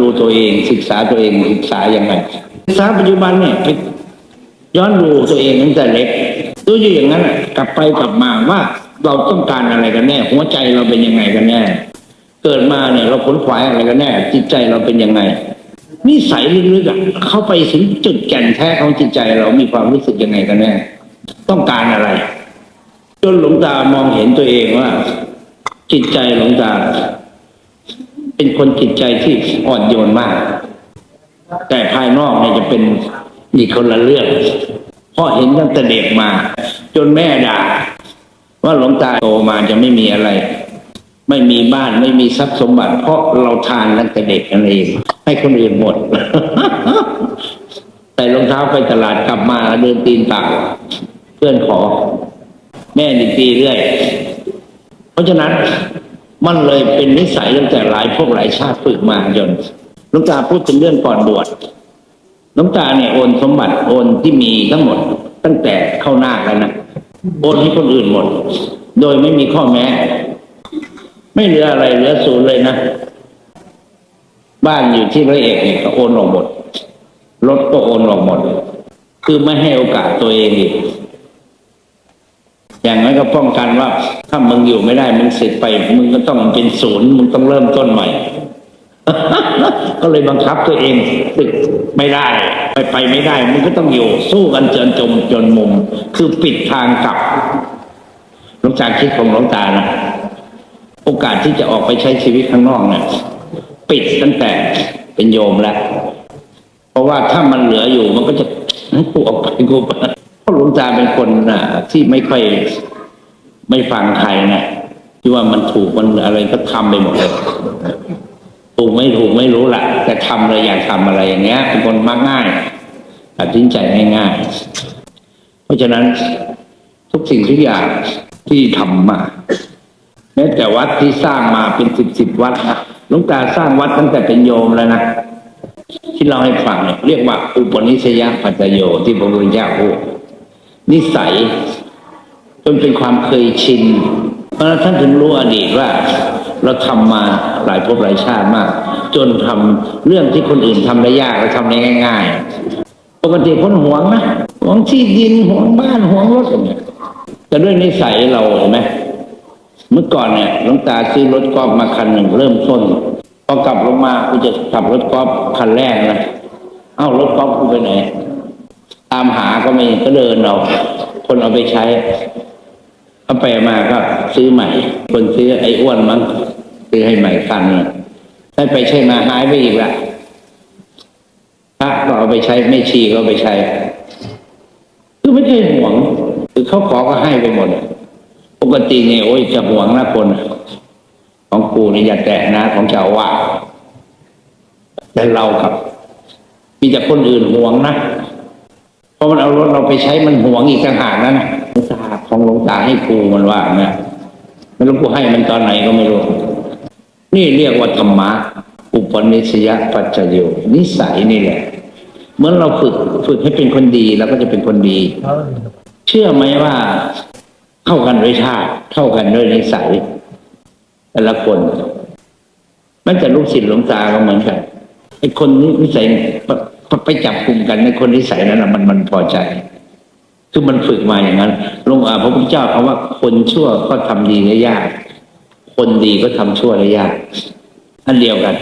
ดูตัวเอง ศึกษาตัวเองศึกษาอยังไงศึกษาปัจจุบันเนี่ยย้อนดูตัวเองตั้งแต่เล็กดูอยู่อย่างนั้นน่ะกลับไปกลับมาว่าเราต้องการอะไรกันแน่ หัวใจเราเป็นยังไงกันแน่ เกิดมาเนี่ยเราขนขวายอะไรกันแน่ จิตใจเราเป็นยังไงนิสัยลึกๆอะเข้าไปถึงจุดแก่นแท้ของจิตใจเรามีความรู้สึกยังไงกันแน่ ต้องการอะไร จนหลวงตามองเห็นตัวเองว่า จิตใจหลวงตา เป็นคนจิตใจที่อ่อนโยนมาก แต่ภายนอกเนี่ยจะเป็นอีกคนละเรื่องเพ่อเห็นตั้งแต่เด็กมา จนแม่ด่าว่าหลวงตาโตมาจะไม่มีอะไร ไม่มีบ้านไม่มีทรัพย์สมบัติ เพราะเราทานตั้งแต่เด็กนั่นเอง ให้คนอื่นหมด แต่รองเท้าไปตลาดกลับมาเดินตีนเปล่าเพื่อนขอ แม่ดีตีเรื่อย เพราะฉะนั้น มันเลยเป็นนิสัยตั้งแต่หลายพวกหลายชาติฝึกมาจนหลวงตาพูดถึงเรื่องก่อนบวชหลวงตาเนี่ยโอนสมบัติโอนที่มีทั้งหมด ตั้งแต่เข้าหน้าแล้วนะโอนให้คนอื่นหมด โดยไม่มีข้อแม้ ไม่เหลืออะไรเหลือศูนย์เลยนะบ้านอยู่ที่ระเอกเนี่ยก็โอนออกหมดรถก็โอนออกหมด คือไม่ให้โอกาสตัวเองอีก อย่างนั้นก็ป้องกันว่า ถ้ามึงอยู่ไม่ได้มึงเสร็จไปมึงก็ต้องเป็นศูนย์มึงต้องเริ่มต้นใหม่ ก็เลยบังคับตัวเองตึกไม่ได้ ไปไปไม่ได้มึงก็ต้องอยู่ สู้กันจนจมจนมุม คือปิดทางกลับหลวงตาคิดของหลวงตานะโอกาสที่จะออกไปใช้ชีวิตข้างนอกเนี่ยปิดตั้งแต่เป็นโยมแล้ว เพราะว่าถ้ามันเหลืออยู่มันก็จะกูออกไปกูไป ตาเป็นคนน่ะที่ไม่ค่อยไม่ฟังใครนะที่ว่ามันถูกมันอะไรก็ทำไปหมดเลยถูกไม่ถูกไม่รู้ละแต่ทำเลยอยากทำอะไรอย่างเงี้ย เป็นคนมักง่ายตัดสินใจง่ายๆเพราะฉะนั้นทุกสิ่งทุกอย่างที่ทำมาแม้แต่วัดที่สร้างมาเป็นสิบสิบวัดนะหลวงตาสร้างวัดตั้งแต่เป็นโยมแล้วนะที่เราให้ฟังเนี่ยเรียกว่าอุปนิสัยปัจโยที่พระพุทธเจ้าพูด นิสัย จนเป็นความเคยชิน เพราะฉะนั้นท่านถึงรู้อดีตว่า เราทำมาหลายภพหลายชาติมาก จนทำเรื่องที่คนอื่นทำได้ยากเราทำได้ง่าย ๆ ปกติคนหวงนะหวงที่ดินหวงบ้านหวงรถอย่างเงี้ยแต่ด้วยนิสัยเราเห็นไหมเมื่อก่อนเนี่ยหลวงตาซื้อรถกอล์ฟมาคันหนึ่งเริ่มต้นพอกลับลงมากูจะขับรถกอล์ฟคันแรกนะเอ้ารถกอล์ฟกูไปไหน ตามหาก็ไม่ก็เดินเอาคนเอาไปใช้เอาไปมาก็ซื้อใหม่ คนซื้อไอ้อ้วนมั้งซื้อให้ใหม่คันได้ไปใช้มาหายไปอีกละพระก็เอาไปใช้ไม่ชีก็เอาไปใช้ คือไม่ใช่ห่วง คือเขาขอก็ให้ไปหมดปกติเนี่ยโอ้ยจะห่วงนะคน ของกูนี่อย่าแตะนะของเจ้าว่าแต่เราครับ มีแต่คนอื่นห่วงนะ เพราะมันเอารถเราไปใช้มันห่วงอีกต่างหากนั่นนะหลวงตาของหลวงตาให้กูมันว่าเนี่ยไม่รู้กูให้มันตอนไหนก็ไม่รู้ นี่เรียกว่าธรรมะอุปนิสัยปัจจโยนิสัยนี่แหละเหมื่อนเราฝึกฝึกให้เป็นคนดีแล้วก็จะเป็นคนดี เชื่อไหมว่าเข้ากันด้วยชาติเข้ากันด้วยนิสัยแต่ละคนแม้แต่ลูกศิษย์หลวงตาก็เหมือนกันไอ้คนนิสัย ไปไปจับกลุ่มกันในคนนิสัยนั้นนะมันมันพอใจ คือมันฝึกมาอย่างนั้นหลวงอาพระพุทธเจ้าเขาว่าคนชั่วก็ทำดีได้ยาก คนดีก็ทำชั่วได้ยากอันเดียวกัน